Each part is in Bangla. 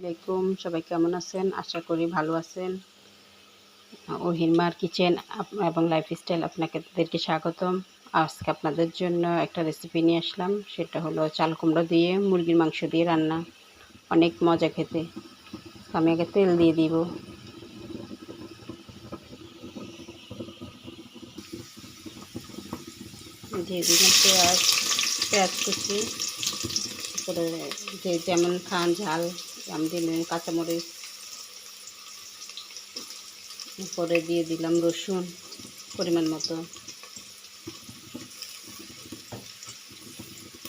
আলাইকুম, সবাই কেমন আছেন? আশা করি ভালো আছেন। ওহিরমার কিচেন এবং লাইফস্টাইল আপনাদেরকে স্বাগতম। আজকে আপনাদের জন্য একটা রেসিপি নিয়ে আসলাম। সেটা হলো চাল কুমড়ো দিয়ে মুরগির মাংস দিয়ে রান্না। অনেক মজা খেতে। আমি আগে তেল দিয়ে দিব। পেঁয়াজ। পেঁয়াজ কুচি। যে যেমন খান ঝাল। আমি দিলাম কাঁচামরিচ পরে দিয়ে দিলাম রসুন, পরিমাণ মতো।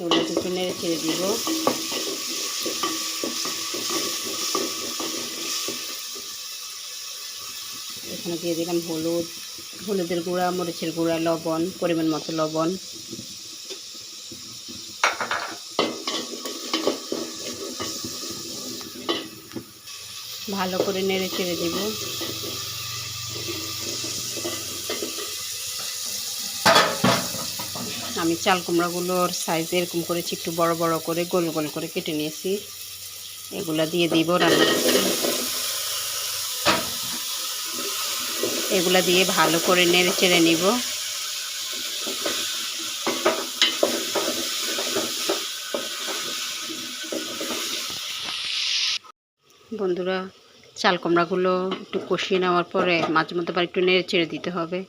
এগুলো কিছু নেড়ে ছেড়ে দিব। এখানে দিয়ে দিলাম হলুদ, হলুদের গুঁড়া, মরিচের গুঁড়া, লবণ, পরিমাণ মতো লবণ। ভালো করে নেড়ে চেড়ে দিব। আমি চাল কুমড়াগুলোর সাইজ এরকম করেছি, একটু বড় বড় করে, গোল গোল করে কেটে নিয়েছি। এগুলা দিয়ে দিব রান্না এগুলা দিয়ে ভালো করে নেড়ে চেড়ে নিব। বন্ধুরা, চাল কুমড়াগুলো একটু কষিয়ে নেওয়ার পরে মাঝে মধ্যে আবার একটু নেড়ে চেড়ে দিতে হবে।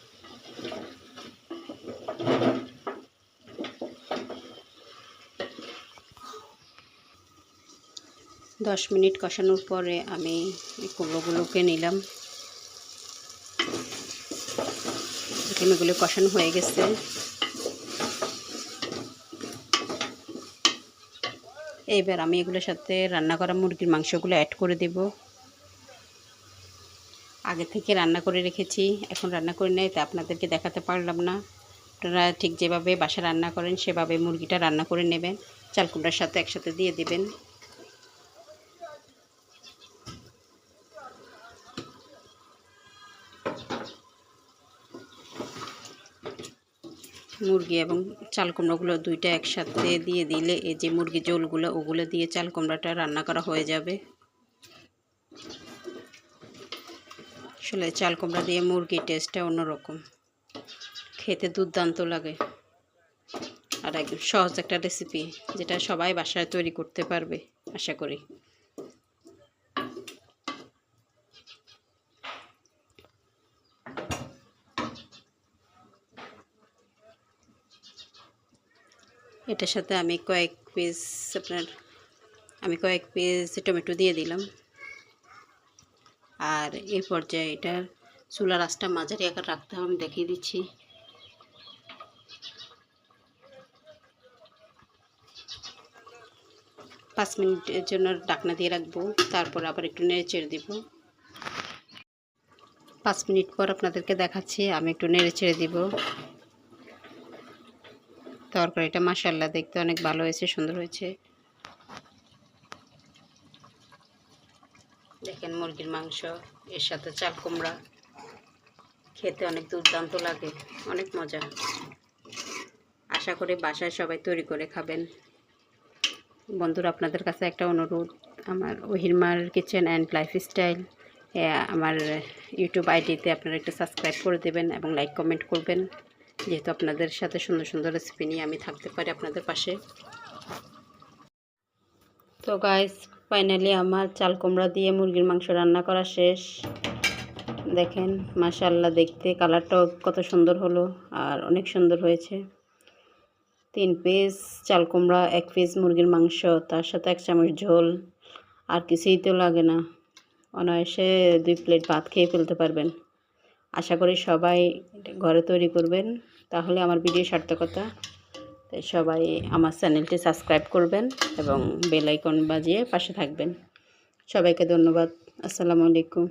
দশ মিনিট কষানোর পরে আমি কুমড়োগুলোকে নিলাম। এগুলো কষানো হয়ে গেছে। এইবার আমি এগুলোর সাথে রান্না করা মুরগির মাংসগুলো অ্যাড করে দেব। আগে থেকে রান্না করে রেখেছি, এখন রান্না করে নেই, তা আপনাদেরকে দেখাতে পারলাম না। আপনারা ঠিক যেভাবে বাসা রান্না করেন, সেভাবে মুরগিটা রান্না করে নেবেন। চালকুমড়ার সাথে একসাথে দিয়ে দেবেন। মুরগি এবং চাল কুমড়োগুলো দুইটা একসাথে দিয়ে দিলে এই যে মুরগি জোলগুলো, ওগুলো দিয়ে চাল কুমড়াটা রান্না করা হয়ে যাবে। আসলে চাল কুমড়া দিয়ে মুরগির টেস্টটা অন্যরকম। খেতে দুর্দান্ত লাগে। আর একদম সহজ একটা রেসিপি যেটা সবাই বাসায় তৈরি করতে পারবে, আশা করি। এটার সাথে আমি কয়েক পিস আপনার, আমি কয়েক পিস টমেটো দিয়ে দিলাম। আর এই পর্যায়ে এটার চুলা রাসটা মাঝারি আকার রাখতে হবে, আমি দেখিয়ে দিচ্ছি। পাঁচ মিনিটের জন্য ডাকনা দিয়ে রাখব, তারপর আবার একটু নেড়ে চেড়ে দিব। পাঁচ মিনিট পর আপনাদেরকে দেখাচ্ছি, আমি একটু নেড়ে ছেড়ে দিব। তরকারিটা মাসাল্লা দেখতে অনেক ভালো হয়েছে, সুন্দর হয়েছে। দেখেন মুরগির মাংস, এর সাথে চাল কুমড়া। খেতে অনেক দুর্দান্ত লাগে, অনেক মজা। আশা করি বাসায় সবাই তৈরি করে খাবেন। বন্ধুরা, আপনাদের কাছে একটা অনুরোধ, আমার ওহিরমার কিচেন অ্যান্ড লাইফস্টাইল আমার ইউটিউব আইডিতে আপনারা একটু সাবস্ক্রাইব করে দেবেন এবং লাইক কমেন্ট করবেন। যেহেতু আপনাদের সাথে সুন্দর সুন্দর রেসিপি নিয়ে আমি থাকতে পারি আপনাদের পাশে। তো গাইস ফাইনালি আমার চাল কুমড়া দিয়ে মুরগির মাংস রান্না করা শেষ। দেখেন মাশাল্লাহ দেখতে কালারটাও কত সুন্দর হলো আর অনেক সুন্দর হয়েছে। তিন পিস চাল কুমড়া, এক পিস মুরগির মাংস, তার সাথে এক চামচ ঝোল, আর কিছুই তো লাগে না। অনায়াসে দুই প্লেট ভাত খেয়ে ফেলতে পারবেন। আশা করি সবাই ঘরে তৈরি করবেন। তাহলে আমার ভিডিও সার্থকতা। তাই সবাই আমার চ্যানেলটি সাবস্ক্রাইব করবেন এবং বেল আইকন বাজিয়ে পাশে থাকবেন। সবাইকে ধন্যবাদ। আসসালামু আলাইকুম।